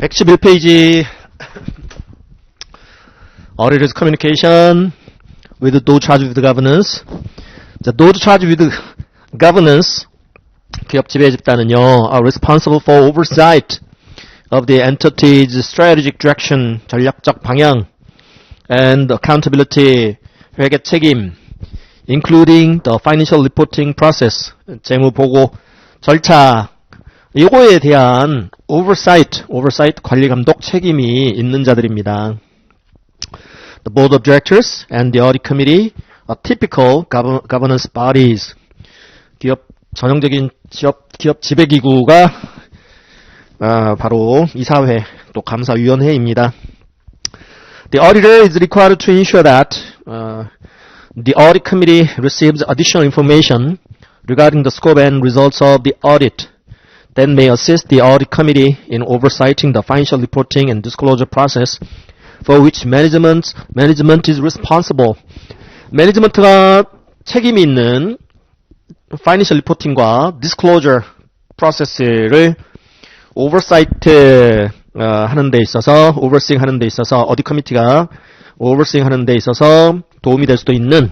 111페이지 Auditors Communication with those charged with governance. 자, those charged with governance 기업 지배 집단은요 are responsible for oversight of the entity's strategic direction 전략적 방향 and accountability 회계 책임 including the financial reporting process 재무 보고 절차 이거에 대한 oversight, oversight 관리 감독 책임이 있는 자들입니다. The board of directors and the audit committee are typical govern- governance bodies. 기업 전형적인 기업 기업 지배 기구가 아, 바로 이사회 또 감사위원회입니다. The auditor is required to ensure that uh, the audit committee receives additional information regarding the scope and results of the audit that may assist the audit committee in oversighting the financial reporting and disclosure process for which management, management is responsible. 매니지먼트가 책임이 있는 파이낸셜 리포팅과 디스클로저 프로세스를 오버사이트 어, 하는 데 있어서 오버싱 하는 데 있어서 어디 커미티가 오버싱 하는 데 있어서 도움이 될 수도 있는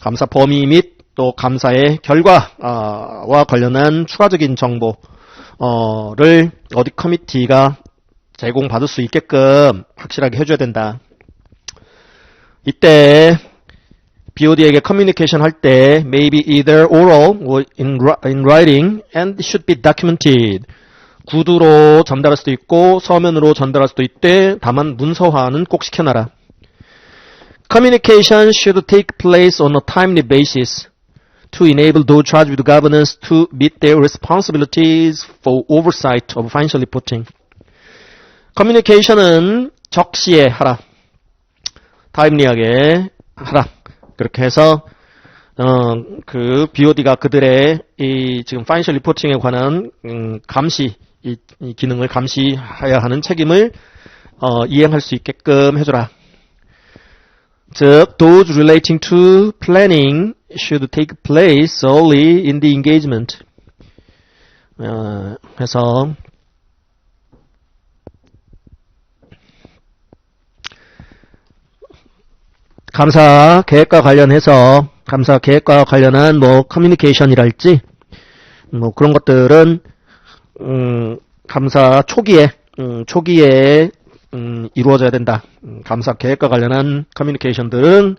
감사 범위 및 또 감사의 결과와 관련한 추가적인 정보를 어디 커미티가 제공받을 수 있게끔 확실하게 해줘야 된다. 이때 BOD에게 커뮤니케이션 할 때 maybe either oral or in, in writing and should be documented. 구두로 전달할 수도 있고 서면으로 전달할 수도 있대. 다만 문서화는 꼭 시켜놔라. Communication should take place on a timely basis to enable those charged with governance to meet their responsibilities for oversight of financial reporting. 커뮤니케이션은 적시에 하라. 타임리하게 하라. 그렇게 해서 어, 그 BOD가 그들의 이 지금 파이낸셜 리포팅에 관한 음, 감시 이, 이 기능을 감시해야 하는 책임을 어, 이행할 수 있게끔 해줘라. 즉, those relating to planning should take place early in the engagement. 어, 해서 감사 계획과 관련해서 감사 계획과 관련한 뭐 커뮤니케이션이랄지 뭐 그런 것들은 음, 감사 초기에 음, 초기에 음, 이루어져야 된다. 음, 감사 계획과 관련한 커뮤니케이션들은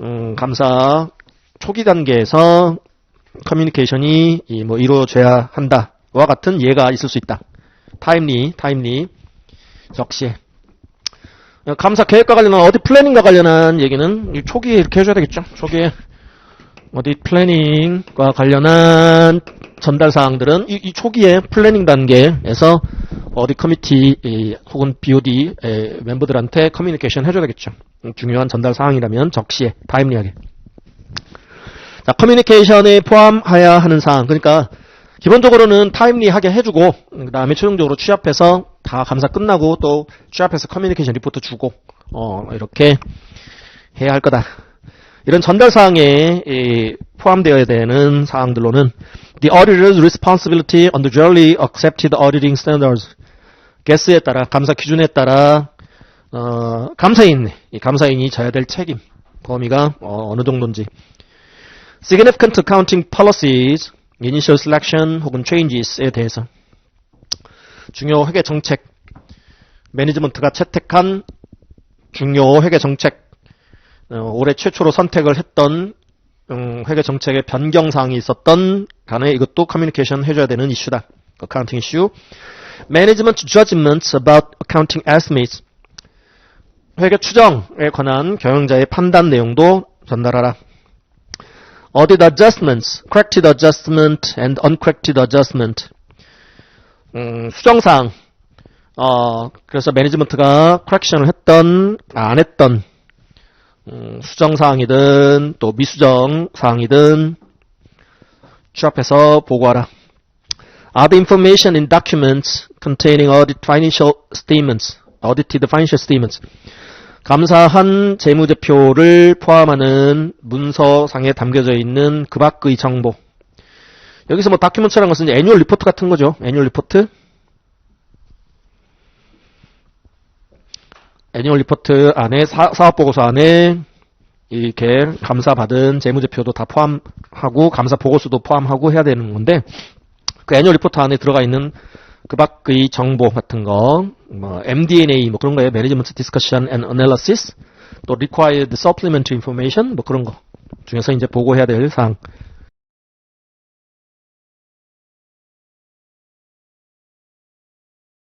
음, 감사 초기 단계에서 커뮤니케이션이 이 뭐 이루어져야 한다와 같은 예가 있을 수 있다. 타임리, 타임리 적시. 감사 계획과 관련한 어디 플래닝과 관련한 얘기는 이 초기에 이렇게 해줘야 되겠죠. 초기에 어디 플래닝과 관련한 전달 사항들은 이, 이 초기에 플래닝 단계에서 어디 이, 혹은 BOD 에, 멤버들한테 커뮤니케이션 해줘야 되겠죠. 음, 중요한 전달 사항이라면 적시에 타임리하게. 자, 커뮤니케이션에 포함해야 하는 사항. 그러니까 기본적으로는 타임리하게 해주고 그 다음에 최종적으로 취합해서 다 감사 끝나고 또 취합해서 커뮤니케이션 리포트 주고 어, 이렇게 해야 할 거다. 이런 전달 사항에 이, 포함되어야 되는 사항들로는 the auditor's responsibility under generally accepted auditing standards 개스에 따라 감사 기준에 따라 어, 감사인 이 감사인이 져야 될 책임 범위가 어, 어느 정도인지 significant accounting policies initial selection 혹은 changes에 대해서 중요 회계 정책 매니지먼트가 채택한 중요 회계 정책 어, 올해 최초로 선택을 했던 음, 회계 정책의 변경 사항이 있었던 간에 이것도 커뮤니케이션 해줘야 되는 이슈다. accounting issue. Management judgments about accounting estimates. 회계 추정에 관한 경영자의 판단 내용도 전달하라. audit adjustments, corrected adjustment and uncorrected adjustment. 음, 수정사항. 어, 그래서 매니지먼트가 correction을 했던, 아, 안 했던, 음, 수정사항이든, 또 미수정사항이든, 취합해서 보고하라. Other information in documents containing audit financial statements, audited financial statements. 감사한 재무제표를 포함하는 문서상에 담겨져 있는 그 밖의 정보. 여기서 뭐 다큐멘트라는 것은 애니얼 리포트 같은 거죠. 애니얼 리포트. 애니얼 리포트 안에 사, 사업보고서 안에 이렇게 감사받은 재무제표도 다 포함하고 감사 보고서도 포함하고 해야 되는 건데 그 애니얼 리포트 안에 들어가 있는 그 밖의 정보 같은 거, 뭐 MD&A 뭐 그런 거예요. Management Discussion and Analysis, 또 Required Supplementary Information 뭐 그런 거 중에서 이제 보고해야 될 사항